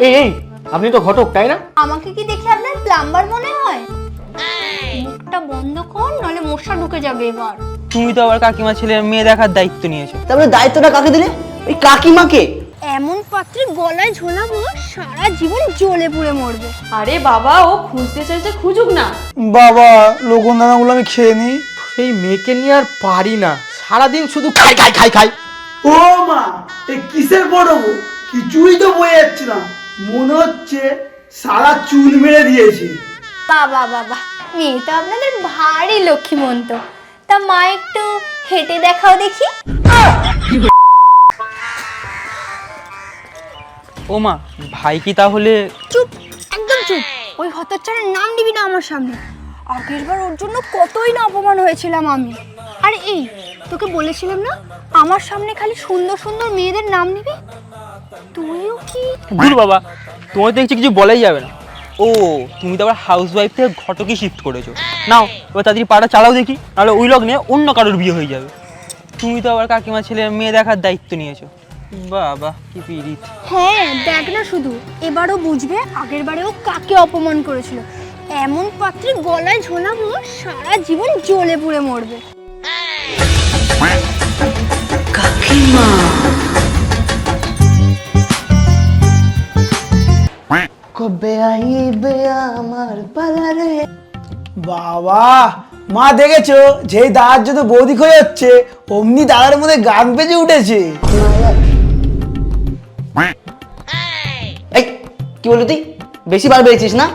এই এই আপনি তো ঘটক তাই না? আমাকে কি দেখে আপনার প্লাম্বার মনে হয়? মুখটা বন্ধ কর নলে মশা ঢুকে যাবে এবার। তুমি তো আবার কাকিমা ছেলের মেয়ে দেখার দায়িত্ব নিয়েছো। তারপরে দায়িত্বটা কাকে দিলে? ওই কাকিমাকে? এমন পাত্রে গলায় ঝোলাবো সারা জীবন জ্বলে পুড়ে মরবে। আরে বাবা ও খুঁজতে চাইছে খুঁজুক না। বাবা লোকন দানাগুলো আমি খেয়ে নিই। এই মেয়েকে নিয়ে আর পারি না। সারাদিন শুধু খাই খাই খাই খাই। ও মা এই কিসের পড়ব কিছুই তো বয়ে যাচ্ছে না মনে হচ্ছে সারা চুল মেরে দিয়েছে। বাবা বাবা মেয়ে তো আপনাদের ভারী লক্ষ্মীমন্ত। তা মা একটু হেঁটে দেখাও দেখি। ও মা ভাই কি তাহলে? চুপ একদম চুপ। ওই হতচ্ছাড়ার নাম নিবি না আমার সামনে। আগের বার ওর জন্য কতই না অপমান হয়েছিলাম আমি। আরে এই তোকে বলেছিলাম না আমার সামনে খালি সুন্দর সুন্দর মেয়েদের নাম নিবি? তুইও কি? দূর বাবা তোমার তো দেখছি কিছু বলাই যাবে না। ও তুমি তো আবার হাউস ওয়াইফ থেকে ঘটকে শিফট করেছ। নাও এবার তাড়াতাড়ি পাড়া চালাও দেখি নাহলে ওই লগ্নে অন্য কারোর বিয়ে হয়ে যাবে। তুমি তো আবার কাকিমা ছেলের মেয়ে দেখার দায়িত্ব নিয়েছো। বাবা কি পিরিত হ্যাঁ দেখ না শুধু এবারও বুঝবে আগের বারেও কাকে অপমান করেছিল। এমন পাত্রে গলায় ঝোলাবো সারা জীবন জ্বলে পুড়ে মরবে। কবে আইবে আমার পালারে বাবা মা দেখেছ? যেই দাদার জন্য বৌদি হয়ে যাচ্ছে অমনি দাদার মধ্যে গান বেজে উঠেছে। এই কি বললি তুই? বেশি বার বেড়েছিস না?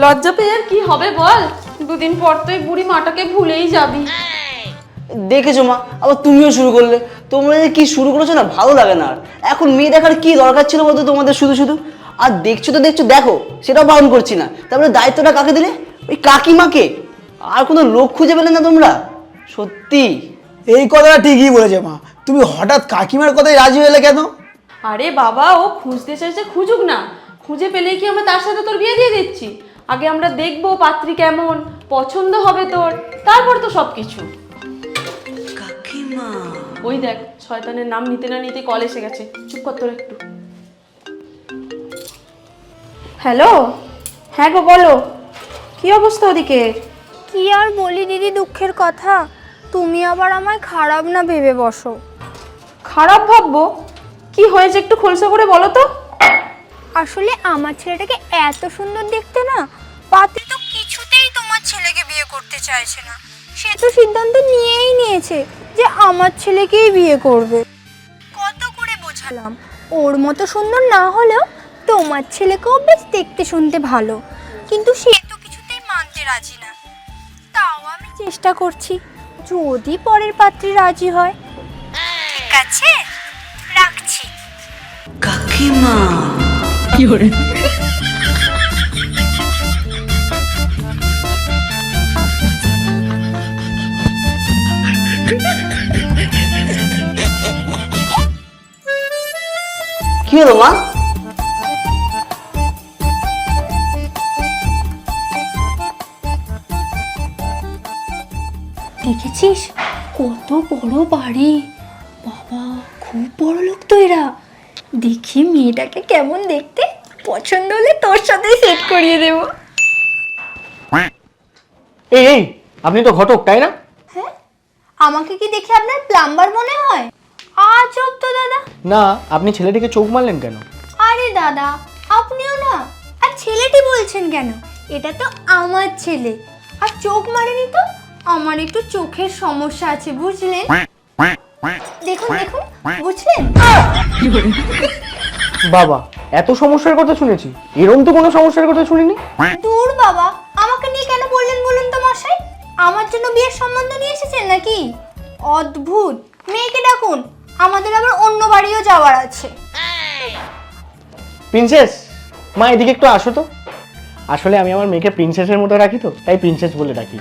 লজ্জা পেয়ে আর কি হবে বল? দুদিন পর তো বুড়ি মাটাকে ভুলেই যাবি। দেখেছ মা আবার তুমিও শুরু করলে। তোমরা যে কি শুরু করেছ না ভালো লাগে না আর। এখন মেয়ে দেখার কি দরকার ছিল বলতো তোমাদের শুধু শুধু? আর দেখছ তো দেখছ দেখো সেটাও বারণ করছি না। তারপরে দায়িত্বটা কাকে দিলে? ওই কাকিমাকে। আর কোনো লোক খুঁজে পেলে না তোমরা? সত্যি। এই কথাটা ঠিকই বলেছে মা। তুমি হঠাৎ কাকিমার কথায় রাজি হলে কেন? আরে বাবা ও খুঁজতে চাইছে খুঁজুক না। খুঁজে পেলেই কি আমরা তার সাথে তোর বিয়ে দিয়ে দিচ্ছি? আগে আমরা দেখব পাত্রী কেমন পছন্দ হবে তোর তারপর তো সব কিছু ওই দেখ শয়তানের নাম নিতে না নিতে কল এসে গেছে। চুপ কর তোর একটু। হ্যালো? হ্যাঁ গো বলো। কি অবস্থা ওদিকে? কি আর বলি দিদি দুঃখের কথা। তুমি আবার আমায় খারাপ না ভেবে বসো। খারাপ ভাববো? কি হয়েছে একটু খোলসা করে বলো তো। আসলে আমার ছেলেটাকে এত সুন্দর দেখতে না পাত্রী তো কিছুতেই তোমার ছেলেকে বিয়ে করতে চাইছে না। সে তো সিদ্ধান্ত নিয়েই নিয়েছে যে আমার ছেলেকেই বিয়ে করবে। কত করে বোঝালাম। ওর মতো সুন্দর না হলেও তোমার ছেলেকেও বেশ দেখতে শুনতে ভালো। কিন্তু সে তো কিছুতেই মানতে রাজি না। তাও আমি চেষ্টা করছি যদি পরের পাত্রে রাজি হয়। ঠিক আছে রাখছি। কাকিমা। কি ওরে? কি হলো মা? দেখেছিস? কত বড় বাড়ি। বাবা খুব বড় লোক তো এরা। দেখি মেয়েটাকে কেমন দেখতে। পছন্দ হলে তোর সাথে সেট করিয়ে দেব। এই এই আপনি তো ঘটক তাই না? হ্যাঁ? আমাকে কি দেখে আপনার প্লাম্বার মনে হয়? আজব তো দাদা। না আপনি ছেলেটিকে চোখ মারলেন কেন? আরে দাদা আপনিও না। আর ছেলেটি বলছেন কেন? এটা তো আমার ছেলে। আর চোখ মারেনি তো? আমার একটু চোখের সমস্যা আছে বুঝলেন? দেখুন দেখুন বুঝলেন? বাবা এত সমস্যার কথা শুনেছি। এরম তো কোনো সমস্যার কথা শুনিনি? দূর বাবা আমাকে নিয়ে কেন বললেন বলুন তো মশাই? আমার জন্য বিয়ের সম্বন্ধ নিয়ে এসেছেন নাকি? অদ্ভুত। মেয়েকে ডাকুন আমাদের আবার অন্য বাড়িও যাওয়ার আছে। প্রিন্সেস মা এদিকে একটু আসো তো। আসলে আমি আমার মেয়েকে প্রিন্সেসের মতো রাখি তো তাই প্রিন্সেস বলে ডাকি।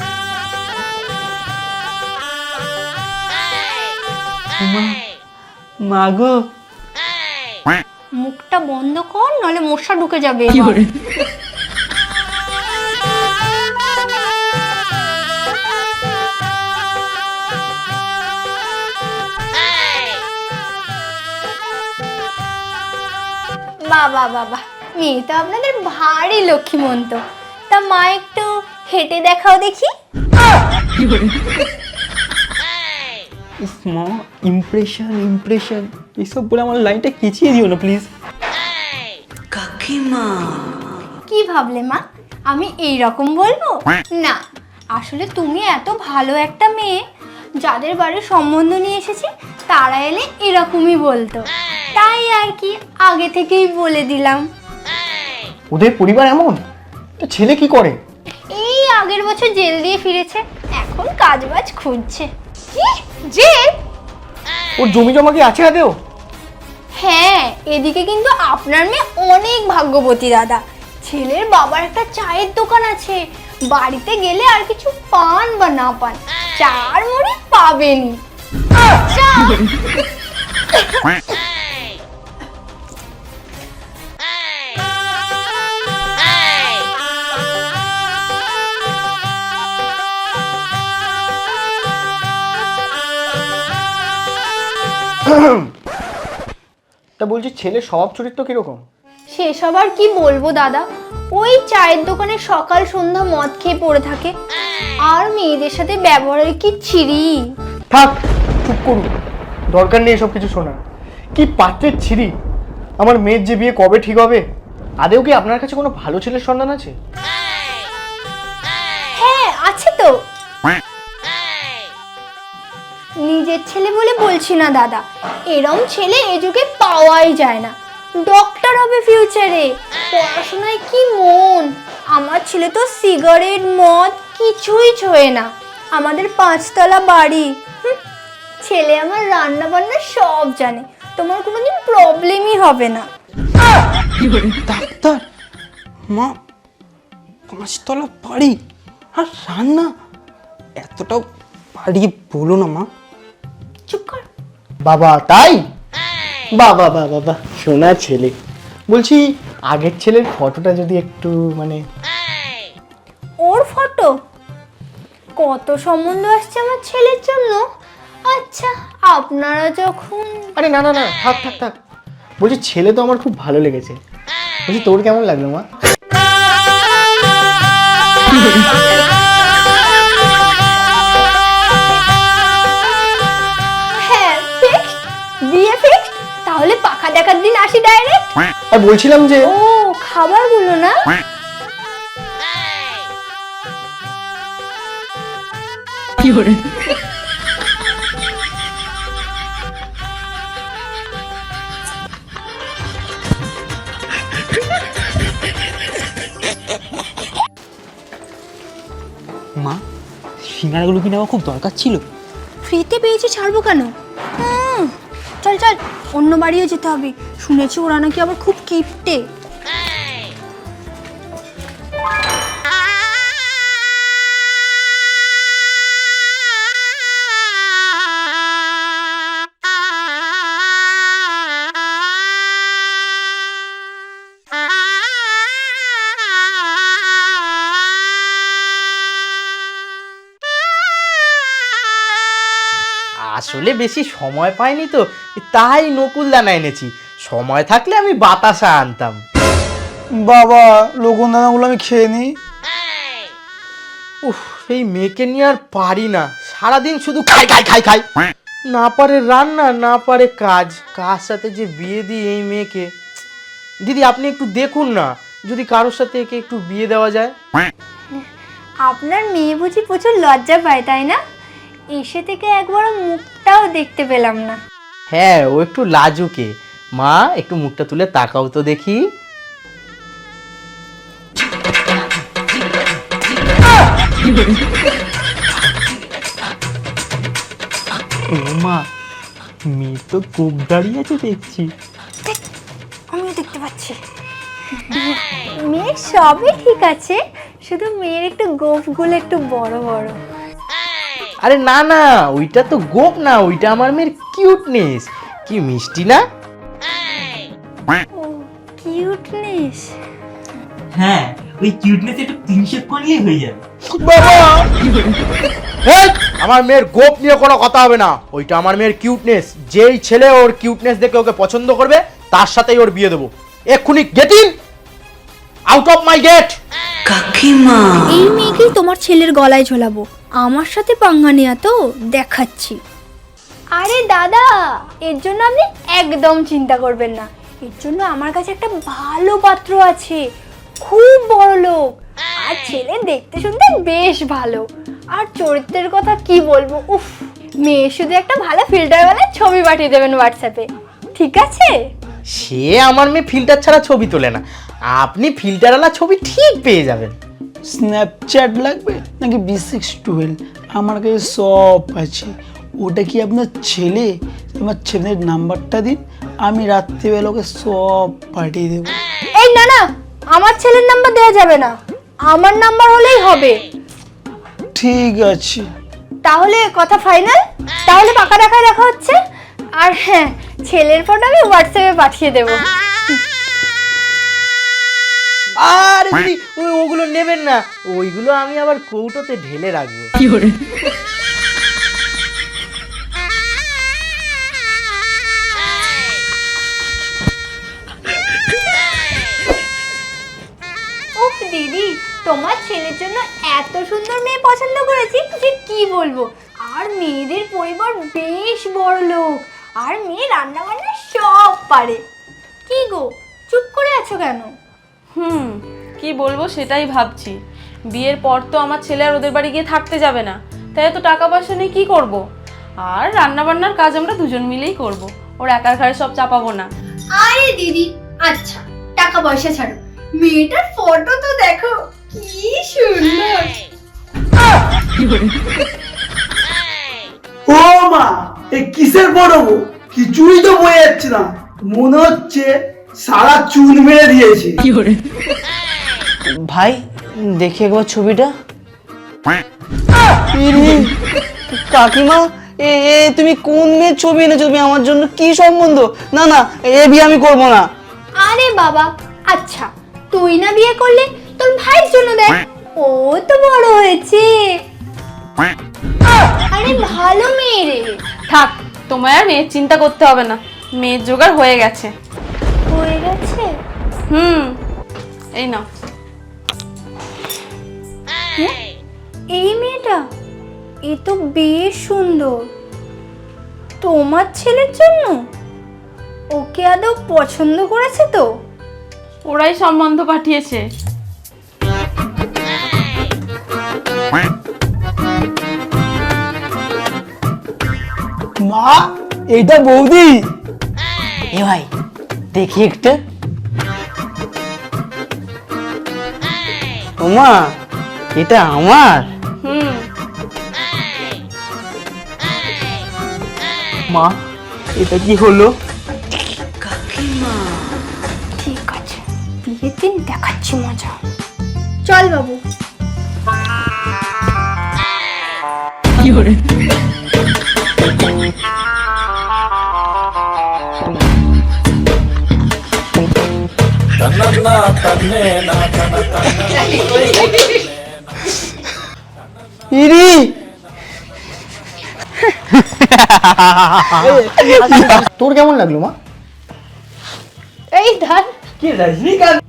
মা গো। মুখটা বন্ধ কর নলে মশা ঢুকে যাবে। বাবা বাবা মেয়ে তো আপনাদের ভারী লক্ষ্মীমন্ত। তা মা একটু হেঁটে দেখাও দেখি। মা ইমপ্রেশন ইমপ্রেশন এইসব বলে আমার লাইনটা কেচিয়ে দিও না প্লিজ কাকিমা। কি ভাবলে মা? আমি এই রকম বলব না আসলে তুমি এত ভালো একটা মেয়ে যাদের বাড়ির সম্বন্ধ নিয়ে এসেছি তারা এলে এরকমই বলতো। তাই আর কি আগে থেকেই বলে দিলাম। ওদের পরিবার এমন? তো ছেলে কি করে? এই আগের বছর জেল দিয়ে ফিরেছে এখন কাজবাজ খুঁজছে। কি? জেল ওর জমি জমা কি আছে আদেও? হ্যাঁ এদিকে কিন্তু আপনার মেয়ে অনেক ভাগ্যবতী দাদা। ছেলের বাবার একটা চায়ের দোকান আছে। বাড়িতে গেলে আর কিছু পান বা না পান চার মুড়ি পাবেনই। তা বলছি ছেলের স্বভাব চরিত্র কীরকম? সেসব আর কি বলব দাদা? ওই চায়ের দোকানে সকাল সন্ধ্যা মদ খেয়ে পড়ে থাকে। আর মেয়েদের সাথে ব্যবহারের কি ছিরি? থাক চুপ করুন। দরকার নেই এসব কিছু শোনার। কি পাত্রের ছিরি? আমার মেয়ের যে বিয়ে কবে ঠিক হবে? আদেও কি আপনার কাছে কোনো ভালো ছেলের সন্ধান আছে? নিজের ছেলে বলে বলছি না, দাদা। এরম ছেলে এ যুগে পাওয়াই যায় না। ডক্টর হবে ফিউচারে পড়াশোনায় কি মন? আমার ছেলে তো সিগারেট মদ কিছুই ছোঁয় না। আমাদের পাঁচতলা বাড়ি। ছেলে আমার রান্না বান্না সব জানে। তোমার কোনোদিন প্রবলেমই হবে না। ডাক্তার? মা, পাঁচতলা বাড়ি? আর রান্না? এতটাও বাড়ি বলো না, মা। বাবা তাই? বাবা বাবা বাবা সোনা ছেলে। বলছি আগের ছেলের ফটোটা যদি একটু মানে ওর ফটো কত সম্বন্ধ আসছে আমার ছেলের জন্য? আচ্ছা আপনারা যখন আরে না না না থাক থাক থাক। বলছি ছেলে তো আমার খুব ভালো লেগেছে। বলছি তোর কেমন লাগল মা? আর বলছিলাম যে ও খাবারগুলো না? কি করে? মা সিঙ্গারাগুলো কিনে আমার খুব দরকার ছিল। ফ্রিতে পেয়েছি ছাড়বো কেন? হুম, চল চল অন্য বাড়িও যেতে হবে। শুনেছি ওরা নাকি আবার খুব কিপটে। আসলে বেশি সময় পাইনি তো, তাই নকুল দানা এনেছি। সময় থাকলে আমি বাতাসা আনতাম। বাবা লোকন দানাগুলো আমি খেয়ে নিই। উফ এই মেয়েকে নিয়ে আর পারি না। সারাদিন শুধু খাই খাই খাই খাই। না পারে রান্না না পারে কাজ। কার সাথে যে বিয়ে দিই এই মেয়েকে? দিদি আপনি একটু দেখুন না। যদি কারোর সাথে একে একটু বিয়ে দেওয়া যায়। আপনার মেয়ে বুঝি প্রচুর লজ্জা পায় তাই না? এসে থেকে একবার মুখটাও দেখতে পেলাম না। হ্যাঁ ও একটু লাজুকে। মা একটু মুখটা তুলে তাকাও তো দেখি। ও মা মেয়ে তো কোপ দাঁড়িয়ে আছে দেখছি। আমিও দেখতে পাচ্ছি। মেয়ের সবই ঠিক আছে শুধু মেয়ের একটু গোফগুলো একটু বড় বড়। আরে না না ওইটা তো গোপ না ওইটা আমার মেয়ের কিউটনেস কি মিষ্টি না? কিউটনেস হ্যাঁ ওই কিউটনেস একটু তিন করলেই হয়ে যাবে। এই, আমার মেয়ের গোপ নিয়ে কোনো কথা হবে না। ওইটা আমার মেয়ের কিউটনেস যেই ছেলে ওর কিউটনেস দেখে ওকে পছন্দ করবে তার সাথেই ওর বিয়ে দেবো। এক্ষুনি get in out of my gate কাকিমা। এই মেয়েকেই তোমার ছেলের গলায় ঝোলাবো। আমার সাথে পাঙ্গা নেয়া তো দেখাচ্ছি। আরে দাদা এর জন্য আপনি একদম চিন্তা করবেন না। এর জন্য আমার কাছে একটা ভালো পাত্র আছে। খুব বড় লোক। আর ছেলে দেখতে শুনতে বেশ ভালো। আর চরিত্রের কথা কি বলব? উফ মেয়ে শুধু একটা ভালো ফিল্টারওয়ালা ছবি পাঠিয়ে দেবেন হোয়াটসঅ্যাপে ঠিক আছে? সে আমার মেয়ে ফিল্টার ছাড়া ছবি তোলে না। আপনি ফিল্টারওয়ালা ছবি ঠিক পেয়ে যাবেন। স্ন্যাপচ্যাট লাগবে নাকি বি সিক্স টুয়েলভ আমার কাছে সব আছে। ওটা কি আপনার ছেলে? আমার ছেলের নাম্বারটা দিন। আমি রাত্রিবেলা ওকে সব পাঠিয়ে দেবো। এই না না আমার ছেলের নাম্বার দেওয়া যাবে না। আমার নাম্বার হলেই হবে। ঠিক আছে। তাহলে কথা ফাইনাল তাহলে পাকা দেখা দেখা হচ্ছে। আর হ্যাঁ ছেলের ফটো আমি হোয়াটসঅ্যাপে পাঠিয়ে দেবো। আর ওগুলো নেবেন না। ওইগুলো আমি আবার কৌটোতে ঢেলে রাখব। তোমার ছেলের জন্য এত সুন্দর মেয়ে পছন্দ করেছি যে কি বলব? আর মেয়েদের পরিবার বেশ বড় লোক আর মেয়ে রান্না বান্না সব পারে। কি গো চুপ করে আছো কেন? হুম কি বলব সেটাই ভাবছি। বিয়ের পর তো আমার ছেলে আর ওদের বাড়ি গিয়ে থাকতে যাবে না তাই তো টাকা পয়সা নিয়ে কি করব? আর রান্না বান্নার কাজ আমরা দুজন মিলেই করব ওর একার ঘরে সব চাপাবো না। আরে দিদি আচ্ছা টাকা পয়সা ছাড়ো। মেয়েটার ফটো তো দেখো। কি সুন্দর। ও মা এ কিসের পড়ব কিছুই তো বয়ে যাচ্ছে না। মনে হচ্ছে সারা চুন মেরে দিয়েছে। ভাই দেখি একবার ছবিটা। ইরে, কাকিমা এ এ তুমি কোন মেয়ের ছবি এনেছো? তুমি আমার জন্য কি সম্বন্ধ? না না এ বিয়ে আমি করব না। আরে বাবা আচ্ছা তুই না বিয়ে করলে তোর ভাইয়ের জন্য দেখ। ও তো বড় হয়েছে। আরে ভালো মেয়ে রে। থাক তোমায় আর মেয়ের চিন্তা করতে হবে না। মেয়ের জোগাড় হয়ে গেছে। হয়ে গেছে? হুম এই নাও। এই মেয়েটা? এ তো বেশ সুন্দর। তোমার ছেলের জন্য? ওকে আদৌ পছন্দ করেছে তো? ওরাই সম্বন্ধ পাঠিয়েছে। মা এইটা বৌদি। এ ভাই দেখি একটা। ওমা এটা আমার? মা এটা কি হলো? ঠিক আছে বিয়ের দিন দেখাচ্ছি মজা। চল বাবু। ইরি। তোর কেমন লাগল মা? এই ধান কি রজনীকান্ত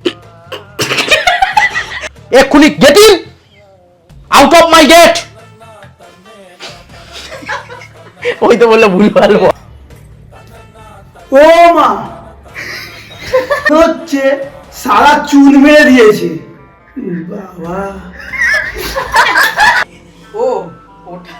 এক্ষুনি get out of my gate ওই তো বলল ভুল ভালো ও মা হচ্ছে সারা চুন মেরে দিয়েছে। বাবা ও ওটা